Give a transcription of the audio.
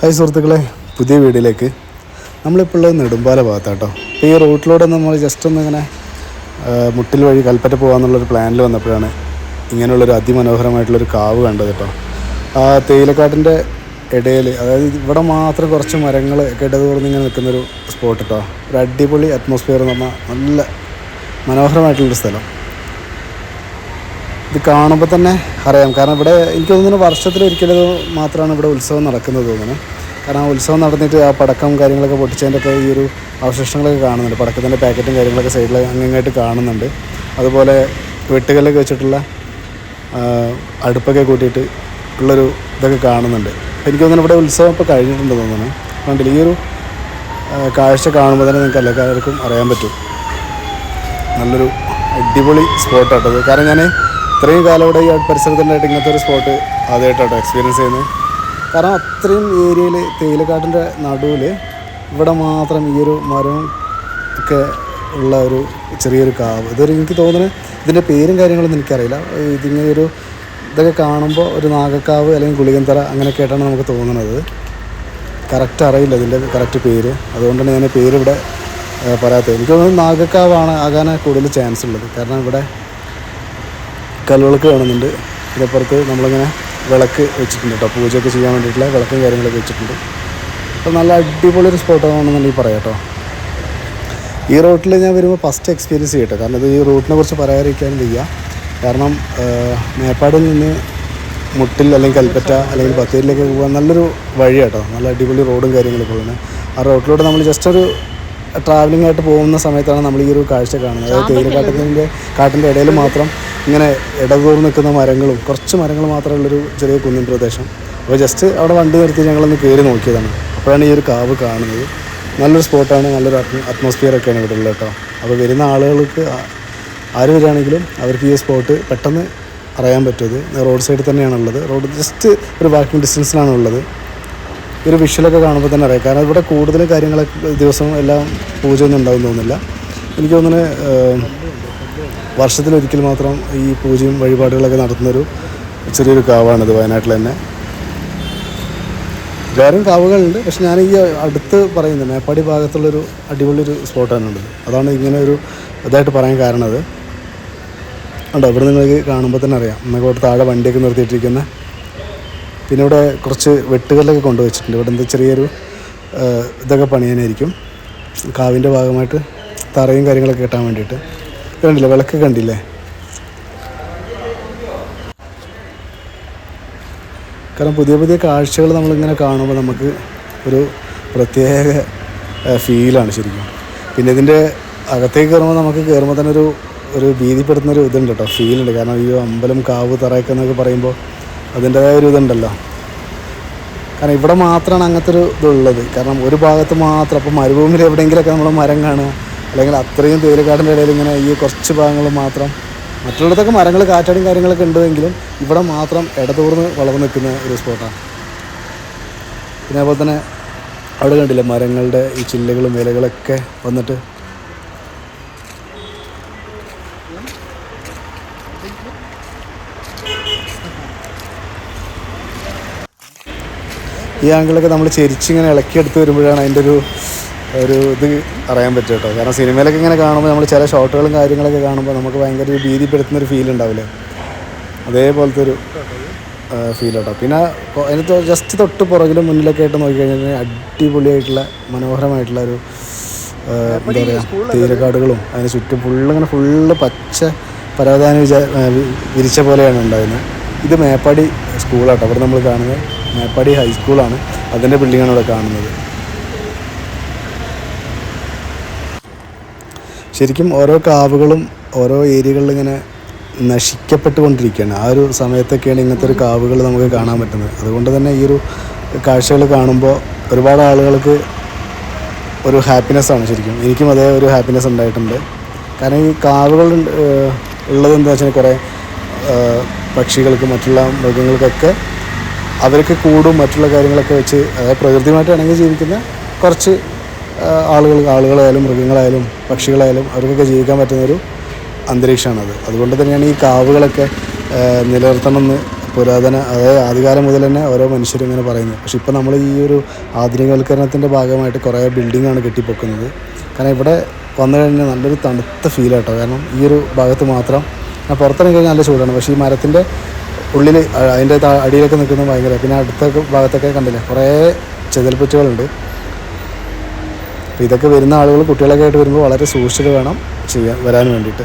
Hi സുഹൃത്തുക്കളെ പുതിയ വീഡിയോയിലേക്ക്. നമ്മളിപ്പോൾ ഉള്ളത് നെടുമ്പാല ഭാഗത്താട്ടോ. അപ്പോൾ ഈ റൂട്ടിലൂടെ നമ്മൾ ജസ്റ്റ് ഒന്ന് ഇങ്ങനെ മുട്ടിൽ വഴി കൽപ്പറ്റ പോകാമെന്നുള്ളൊരു പ്ലാനിൽ വന്നപ്പോഴാണ് ഇങ്ങനെയുള്ളൊരു അതിമനോഹരമായിട്ടുള്ളൊരു കാവ് കണ്ടത് കേട്ടോ ആ തേയിലക്കാട്ടിന്റെ ഇടയിൽ അതായത് ഇവിടെ മാത്രം കുറച്ച് മരങ്ങൾ ഒക്കെ തുറന്ന് ഇങ്ങനെ നിൽക്കുന്നൊരു സ്പോട്ട് കേട്ടോ ഒരു അടിപൊളി അറ്റ്മോസ്ഫിയർ എന്ന് പറഞ്ഞാൽ നല്ല മനോഹരമായിട്ടുള്ളൊരു സ്ഥലം. ഇത് കാണുമ്പോൾ തന്നെ അറിയാം. കാരണം ഇവിടെ എനിക്ക് തോന്നുന്നു വർഷത്തിലൊരിക്കലും മാത്രമാണ് ഇവിടെ ഉത്സവം നടക്കുന്നത് തോന്നുന്നു. കാരണം ആ ഉത്സവം നടന്നിട്ട് ആ പടക്കം കാര്യങ്ങളൊക്കെ പൊട്ടിച്ചതിന്റെ ഒക്കെ ഈ ഒരു അവശിഷ്ടങ്ങളൊക്കെ കാണുന്നുണ്ട്. പടക്കത്തിന്റെ പാക്കറ്റും കാര്യങ്ങളൊക്കെ സൈഡിൽ അങ്ങായിട്ട് കാണുന്നുണ്ട്. അതുപോലെ വെട്ടുകല്ലൊക്കെ വെച്ചിട്ടുള്ള അടുപ്പൊക്കെ കൂട്ടിയിട്ട് ഉള്ളൊരു ഇതൊക്കെ കാണുന്നുണ്ട്. എനിക്ക് തോന്നുന്നു ഇവിടെ ഉത്സവം ഇപ്പോൾ കഴിഞ്ഞിട്ടുണ്ട് തോന്നുന്നു. കണ്ടില്ല? ഈ ഒരു കാഴ്ച കാണുമ്പോൾ തന്നെ നിങ്ങൾക്ക് എല്ലാവർക്കും അറിയാൻ പറ്റും. നല്ലൊരു അടിപൊളി സ്പോട്ടാട്ടത് കാരണം ഞാൻ ഇത്രയും കാലം ഇവിടെ ഈ പരിസരത്തുണ്ടായിട്ട് ഇങ്ങനത്തെ ഒരു സ്പോട്ട് ആദ്യമായിട്ടാട്ടോ എക്സ്പീരിയൻസ് ചെയ്യുന്നത്. കാരണം അത്രയും ഏരിയയിൽ തേയിലക്കാട്ടിന്റെ നടുവിൽ ഇവിടെ മാത്രം ഈ ഒരു മരവും ഒക്കെ ഉള്ള ഒരു ചെറിയൊരു കാവ്. ഇതൊരു എനിക്ക് തോന്നുന്നത് ഇതിന്റെ പേരും കാര്യങ്ങളൊന്നും എനിക്കറിയില്ല. ഇതിങ്ങനെ ഒരു ഇതൊക്കെ കാണുമ്പോൾ ഒരു നാഗക്കാവ് അല്ലെങ്കിൽ ഗുളികന്തറ അങ്ങനെയൊക്കെ ആയിട്ടാണ് നമുക്ക് തോന്നുന്നത്. കറക്റ്റ് അറിയില്ല ഇതിന്റെ കറക്റ്റ് പേര്. അതുകൊണ്ടാണ് ഞാൻ പേരിവിടെ പറയാത്തത്. എനിക്ക് തോന്നുന്നത് നാഗക്കാവാണ് ആകാൻ കൂടുതൽ ചാൻസ് ഉള്ളത്. കാരണം ഇവിടെ കല്ലുവിളക്ക് കാണുന്നുണ്ട്. ഇതിനപ്പുറത്ത് നമ്മളിങ്ങനെ വിളക്ക് വെച്ചിട്ടുണ്ട് കേട്ടോ. പൂജയൊക്കെ ചെയ്യാൻ വേണ്ടിയിട്ടുള്ള വിളക്കും കാര്യങ്ങളൊക്കെ വെച്ചിട്ടുണ്ട്. അപ്പോൾ നല്ല അടിപൊളി ഒരു സ്പോട്ടാണെന്നുണ്ടെങ്കിൽ പറയാം കേട്ടോ. ഈ റൂട്ടിൽ ഞാൻ വരുമ്പോൾ ഫസ്റ്റ് എക്സ്പീരിയൻസ് ചെയ്യട്ടെ കാരണം ഇത് ഈ റൂട്ടിനെ കുറിച്ച് പറയാതിരിക്കാനും വയ്യ. കാരണം മേപ്പാടിൽ നിന്ന് മുട്ടിൽ അല്ലെങ്കിൽ കൽപ്പറ്റ അല്ലെങ്കിൽ ബത്തേരിയിലേക്ക് പോകാൻ നല്ലൊരു വഴി കേട്ടോ. നല്ല അടിപൊളി റോഡും കാര്യങ്ങളൊക്കെ ഉള്ളത് ആ റോട്ടിലൂടെ നമ്മൾ ജസ്റ്റ് ഒരു ട്രാവലിംഗ് ആയിട്ട് പോകുന്ന സമയത്താണ് നമ്മൾ ഈ ഒരു കാഴ്ച കാണുന്നത്. അതായത് തേയിലക്കാട്ടത്തിന്റെ കാട്ടിന്റെ ഇടയിൽ മാത്രം ഇങ്ങനെ ഇടതൂർന്ന് നിൽക്കുന്ന മരങ്ങളും കുറച്ച് മരങ്ങൾ മാത്രമുള്ളൊരു ചെറിയ കുന്നിൻ പ്രദേശം. അപ്പോൾ ജസ്റ്റ് അവിടെ വണ്ടി നിർത്തി ഞങ്ങളൊന്ന് കയറി നോക്കിയതാണ്. അപ്പോഴാണ് ഈ ഒരു കാവ് കാണുന്നത്. നല്ലൊരു സ്പോട്ടാണ് നല്ലൊരു അറ്റ്മോസ്ഫിയർ ഒക്കെയാണ് ഇവിടെ ഉള്ളത് കേട്ടോ. അപ്പോൾ വരുന്ന ആളുകൾക്ക് ആര് വരികയാണെങ്കിലും അവർക്ക് ഈ സ്പോട്ട് പെട്ടെന്ന് അറിയാൻ പറ്റുന്നത് റോഡ് സൈഡിൽ തന്നെയാണുള്ളത് റോഡ് ജസ്റ്റ് ഒരു വാക്കിംഗ് ഡിസ്റ്റൻസിലാണ് ഉള്ളത്. ഈ ഒരു കാണുമ്പോൾ തന്നെ അറിയാം. കാരണം ഇവിടെ കൂടുതൽ കാര്യങ്ങളൊക്കെ ദിവസം എല്ലാം പൂജ ഒന്നും ഉണ്ടാവും തോന്നുന്നില്ല. എനിക്ക് തോന്നുന്നു വർഷത്തിലൊരിക്കൽ മാത്രം ഈ പൂജയും വഴിപാടുകളൊക്കെ നടത്തുന്നൊരു ചെറിയൊരു കാവാണിത് വയനാട്ടിൽ തന്നെ. വേറെയും കാവുകളുണ്ട് പക്ഷെ ഞാൻ ഈ അടുത്ത് പറയുന്നത് മേപ്പാടി ഭാഗത്തുള്ളൊരു അടിപൊളിയൊരു സ്പോട്ടാണ് ഉള്ളത്. അതാണ് ഇങ്ങനെ ഒരു ഇതായിട്ട് പറയാൻ കാരണം അത്. ഉണ്ടോ ഇവിടെ നിങ്ങൾക്ക് കാണുമ്പോൾ തന്നെ അറിയാം. നമുക്ക് ഇവിടെ താഴെ വണ്ടിയൊക്കെ നിർത്തിയിട്ടിരിക്കുന്ന പിന്നെ ഇവിടെ കുറച്ച് വെട്ടുകല്ലൊക്കെ കൊണ്ടുവച്ചിട്ടുണ്ട്. ഇവിടെ എന്താ ചെറിയൊരു ഇതൊക്കെ പണിയാനായിരിക്കും. കാവിന്റെ ഭാഗമായിട്ട് തറയും കാര്യങ്ങളൊക്കെ കിട്ടാൻ വേണ്ടിയിട്ട്. കണ്ടില്ലേ? വിളക്ക് കണ്ടില്ലേ? കാരണം പുതിയ പുതിയ കാഴ്ചകൾ നമ്മളിങ്ങനെ കാണുമ്പോൾ നമുക്ക് ഒരു പ്രത്യേക ഫീലാണ് ശരിക്കും. പിന്നെ ഇതിന്റെ അകത്തേക്ക് കയറുമ്പോൾ നമുക്ക് കയറുമ്പോൾ തന്നെ ഒരു ഒരു ഭീതിപ്പെടുത്തുന്ന ഒരു ഇതുണ്ട് കേട്ടോ. ഫീലുണ്ട്. കാരണം ഈ അമ്പലം കാവ് തറയൊക്കെ എന്നൊക്കെ പറയുമ്പോൾ അതിന്റെതായ ഒരു ഇതുണ്ടല്ലോ. കാരണം ഇവിടെ മാത്രമാണ് അങ്ങനത്തെ ഒരു ഇതുള്ളത്. കാരണം ഒരു ഭാഗത്ത് മാത്രം അപ്പോൾ മരുഭൂമിയിൽ എവിടെയെങ്കിലുമൊക്കെ നമ്മൾ മരം കാണുക. അല്ലെങ്കിൽ അത്രയും തേയിലക്കാടിന്റെ ഇടയിൽ ഇങ്ങനെ ഈ കുറച്ച് ഭാഗങ്ങൾ മാത്രം. മറ്റുള്ളിടത്തൊക്കെ മരങ്ങൾ കാറ്റാടും കാര്യങ്ങളൊക്കെ ഉണ്ടെങ്കിലും ഇവിടെ മാത്രം ഇടതൂർന്ന് വളർന്നു നിൽക്കുന്ന ഒരു സ്പോട്ടാണ്. പിന്നെ അതുപോലെ തന്നെ അവിടെ കണ്ടില്ലേ മരങ്ങളുടെ ഈ ചില്ലകളും ഇലകളൊക്കെ വന്നിട്ട് ഈ ആംഗിളൊക്കെ നമ്മൾ ചെരിച്ചിങ്ങനെ ഇളക്കിയെടുത്ത് വരുമ്പോഴാണ് അതിന്റെ ഒരു ഒരു ഇത് അറിയാൻ പറ്റും കേട്ടോ. കാരണം സിനിമയിലൊക്കെ ഇങ്ങനെ കാണുമ്പോൾ നമ്മൾ ചില ഷോട്ടുകളും കാര്യങ്ങളൊക്കെ കാണുമ്പോൾ നമുക്ക് ഭയങ്കര ഒരു ഭീതിപ്പെടുത്തുന്ന ഒരു ഫീൽ ഉണ്ടാവില്ലേ? അതേപോലത്തെ ഒരു ഫീൽ കേട്ടോ. പിന്നെ അതിന് ജസ്റ്റ് തൊട്ട് പുറകിലും മുന്നിലൊക്കെ ആയിട്ട് നോക്കിക്കഴിഞ്ഞാൽ അടിപൊളിയായിട്ടുള്ള മനോഹരമായിട്ടുള്ള ഒരു എന്താ പറയുക തീരക്കാടുകളും അതിന് ചുറ്റും ഫുള്ള് ഇങ്ങനെ ഫുള്ള് പച്ച പരവതാനി വിചാ വിരിച്ച പോലെയാണ് ഉണ്ടായിരുന്നത്. ഇത് മേപ്പാടി സ്കൂളാട്ടോ അവിടെ നമ്മൾ കാണുന്നത്. മേപ്പാടി ഹൈസ്കൂളാണ് അതിന്റെ ബിൽഡിങ്ങാണ് ഇവിടെ കാണുന്നത്. ശരിക്കും ഓരോ കാവുകളും ഓരോ ഏരിയകളിൽ ഇങ്ങനെ നശിക്കപ്പെട്ടുകൊണ്ടിരിക്കുകയാണ്. ആ ഒരു സമയത്തൊക്കെയാണ് ഇങ്ങനത്തെ ഒരു കാവുകൾ നമുക്ക് കാണാൻ പറ്റുന്നത്. അതുകൊണ്ട് തന്നെ ഈ ഒരു കാഴ്ചകൾ കാണുമ്പോൾ ഒരുപാട് ആളുകൾക്ക് ഒരു ഹാപ്പിനെസ് ആണ് ശരിക്കും. എനിക്കും അതേ ഒരു ഹാപ്പിനെസ് ഉണ്ടായിട്ടുണ്ട്. കാരണം ഈ കാവുകൾ ഉള്ളത് എന്താ വെച്ചാൽ കുറേ പക്ഷികൾക്ക് മറ്റുള്ള മൃഗങ്ങൾക്കൊക്കെ അവർക്ക് കൂടും മറ്റുള്ള കാര്യങ്ങളൊക്കെ വെച്ച് അതായത് പ്രകൃതിയുമായിട്ട് ഇണങ്ങി ജീവിക്കുന്ന കുറച്ച് ആളുകൾ ആളുകളായാലും മൃഗങ്ങളായാലും പക്ഷികളായാലും അവർക്കൊക്കെ ജീവിക്കാൻ പറ്റുന്നൊരു അന്തരീക്ഷമാണത്. അതുകൊണ്ട് തന്നെയാണ് ഈ കാവുകളൊക്കെ നിലനിർത്തണമെന്ന് പുരാതന അതായത് ആദ്യകാലം മുതൽ തന്നെ ഓരോ മനുഷ്യരും ഇങ്ങനെ പറയുന്നത്. പക്ഷെ ഇപ്പോൾ നമ്മൾ ഈ ഒരു ആധുനികവൽക്കരണത്തിന്റെ ഭാഗമായിട്ട് കുറേ ബിൽഡിങ്ങാണ് കെട്ടിപ്പൊക്കുന്നത്. കാരണം ഇവിടെ വന്നു കഴിഞ്ഞാൽ നല്ലൊരു തണുത്ത ഫീലാട്ടോ കാരണം ഈ ഒരു ഭാഗത്ത് മാത്രം പുറത്തിറങ്ങി കഴിഞ്ഞാൽ നല്ല ചൂടാണ്. പക്ഷേ ഈ മരത്തിന്റെ ഉള്ളിൽ അതിന്റെ അടിയിലൊക്കെ നിൽക്കുന്നത് ഭയങ്കര പിന്നെ അടുത്ത ഭാഗത്തൊക്കെ കണ്ടില്ല കുറേ ചെതൽപ്പുറ്റുകളുണ്ട് അപ്പോൾ ഇതൊക്കെ വരുന്ന ആളുകൾ കുട്ടികളൊക്കെ ആയിട്ട് വരുമ്പോൾ വളരെ സൂക്ഷിച്ചിട്ട് വേണം ചെയ്യാൻ വരാൻ വേണ്ടിയിട്ട്.